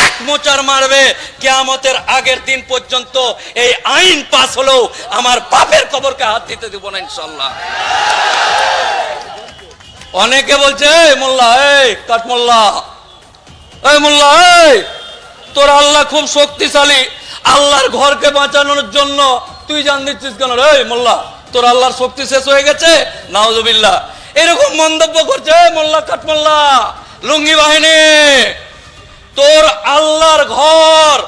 এক মোচার মারবে। কেয়ামতের আগের দিন পর্যন্ত এই আইন পাস হলেও আমার বাপের কবরকে হাত দিতে দিব না ইনশাল্লাহ অনেকে বলছে মোল্লা, এই কাঠ মোল্লা, এই মোল্লা, এই তোর আল্লাহ খুব শক্তিশালী। আল্লাহর ঘরকে বাঁচানোর জন্য তুই জান দিচ্ছিস কেন রে? মোল্লা, তোর আল্লাহর শক্তি শেষ হয়ে গেছে? নাউজুবিল্লাহ। এরকম মন্তব্য করছে মোল্লা কাঠমোল্লা লুঙ্গি বাহিনী তোর আল্লাহর ঘর।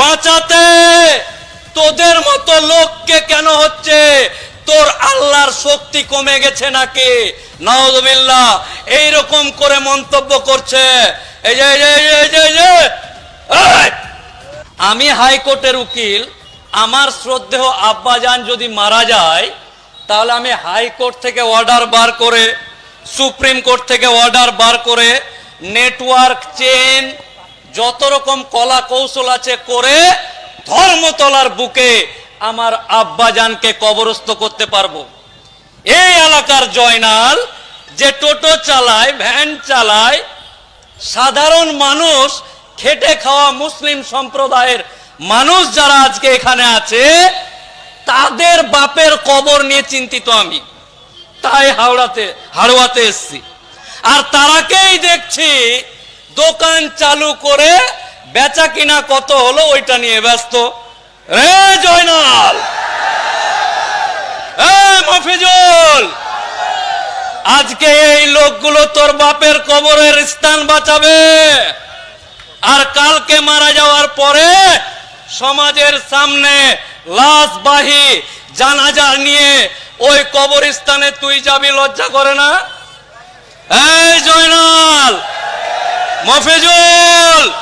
বাঁচাতে তোদের মতো লোককে কেন হচ্ছে? তোর আল্লাহর শক্তি কমে গেছে নাকি? নাউজুবিল্লাহ এইরকম করে মন্তব্য করছে। এই এই এই যে, এই যে এই যে আমি হাইকোর্টের উকিল আমার শ্রদ্ধেয় আব্বাজান যদি মারা যায় তাহলে আমি হাইকোর্ট থেকে অর্ডার বার করে সুপ্রিম কোর্ট থেকে অর্ডার বার করে নেটওয়ার্ক চেন যত রকম কলা কৌশল আছে করে ধর্মতলার বুকে আমার আব্বাজানকে কবরস্থ করতে পারব। এই এলাকার জয়নাল যে টোটো চালায়, ভ্যান চালায়, সাধারণ মানুষ, খেটে খাওয়া মুসলিম সম্প্রদায়ের মানুষ যারা আজকে এখানে আছে, তাদের বাপের কবর নিয়ে চিন্তিত আমি। তাই হাওড়াতে হাড়ুয়াতে এসছি। আর তারাকেই দেখছি দোকান চালু করে বেচা কিনা কত হলো ওইটা নিয়ে ব্যস্ত। রে জয়নাল! মফিজুল! আজকে এই লোকগুলো তোর বাপের কবরের স্থান বাঁচাবে। আর কালকে মারা যাওয়ার পরে সমাজের সামনে লাশবাহী জানাজা নিয়ে ওই কবরস্থানে তুই যাবি লজ্জা করে না? এই জয়নাল, মফিজুল,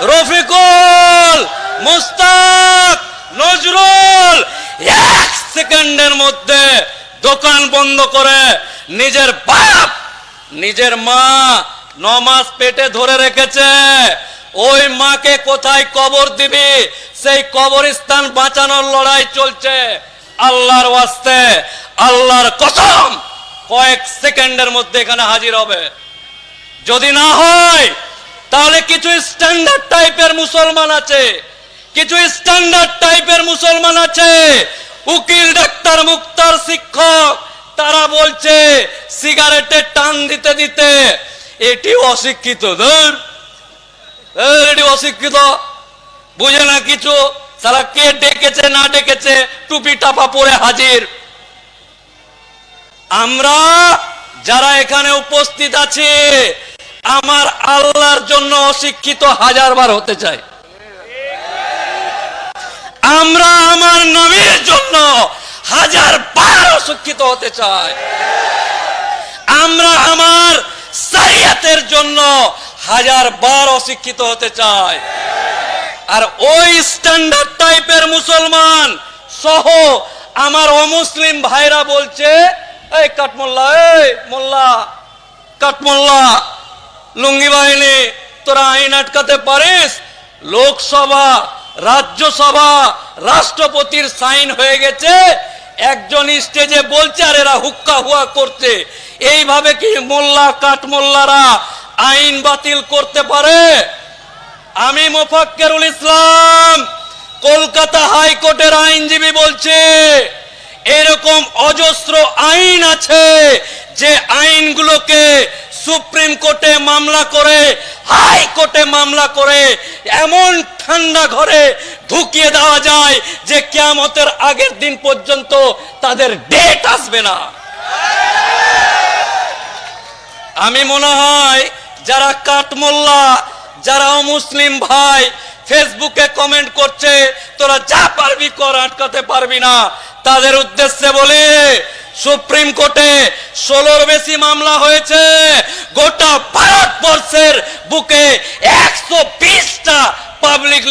রফিকুল, মুস্তাক, নজরুল, এক সেকেন্ডের মধ্যে দোকান বন্ধ করে নিজের বাপ, নিজের মা নমাস পেটে ধরে রেখেছে। ওই মাকে কোথায় কবর দিবি? সেই কবরস্থান বাঁচানোর লড়াই চলছে। আল্লাহর ওয়াস্তে, আল্লাহর কসম। কয়েক সেকেন্ডের মধ্যে এখানে হাজির হবে। যদি না হয়, তাহলে কিছু স্ট্যান্ডার্ড টাইপের মুসলমান আছে। কিছু স্ট্যান্ডার্ড টাইপের মুসলমান আছে। উকিল, ডাক্তার, মুক্তার, শিক্ষক, তারা বলছে সিগারেটে টান দিতে দিতে, এটি অশিক্ষিত, ধর। এটি অশিক্ষিত। বুঝে না কিছু? সারা কে ডেকেছে, না ডেকেছে? টুপি, টাপা পরে হাজির। আমরা যারা এখানে উপস্থিত আছি, আমার আল্লাহর জন্য অশিক্ষিত হাজার বার হতে চাই। আমরা আমার নবীর জন্য হাজার বার অশিক্ষিত হতে চাই। আমরা আমার সারিয়াতের জন্য হাজার বার অশিক্ষিত হতে চাই। আর ওই স্ট্যান্ডার্ড টাইপের মুসলমান সহ আমার অমুসলিম ভাইরা বলছে এই কাঠমোল্লা, এই মোল্লা, কাঠমোল্লা, লুঙ্গি বাহিনী, তোরা আইন আটকাতে পারিস? লোকসভা, রাজ্যসভা, রাষ্ট্রপতির সাইন হয়ে গেছে। একজন স্টেজে বলছে, আর এরা হুক্কা হুয়া করছে। এইভাবে কি মোল্লা, কাঠমোল্লারা আইন বাতিল করতে পারে? আমি মোফাক্কেরুল ইসলাম, কলকাতা হাইকোর্টের আইনজীবী বলছে। এরকম অজস্র আইন আছে যে আইনগুলোকে সুপ্রিম কোর্টে মামলা করে, হাই কোর্টে মামলা করে, এমন ঠান্ডা ঘরে ঢুকিয়ে দেওয়া যায় যে কেয়ামতের আগের দিন পর্যন্ত তাদের ডেট আসবে না। আমি মনে হয় যারা কাঠমোল্লা, যারা মুসলিম ভাই ফেসবুকে কমেন্ট করছে, তোরা যা পারবি কর, আটকাতে পারবি না। তাদের উদ্দেশ্যে বলে সুপ্রিম কোর্টে ষোলোর বেশি মামলা হয়েছে গোটা ভারতবর্ষের বুকে একশো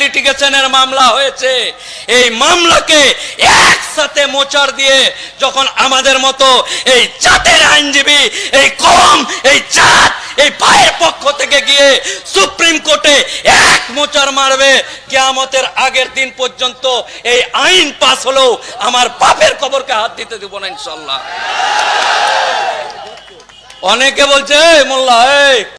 লিটিগেশনের মামলা হয়েছে। এই মামলাকে একসাথে মোচার দিয়ে যখন আমাদের মতো এই জাতের আইনজীবী, এই কম এই জাত, এই ভাইয়ের পক্ষ থেকে গিয়ে সুপ্রিম কোর্টে এক মোচার মারবে, কেয়ামতের আগের দিন পর্যন্ত এই আইন পাস হলেও আমার বাপের কবরকে হাত দিতে দিব না ইনশাল্লাহ অনেকে বলছে, "এই মোল্লা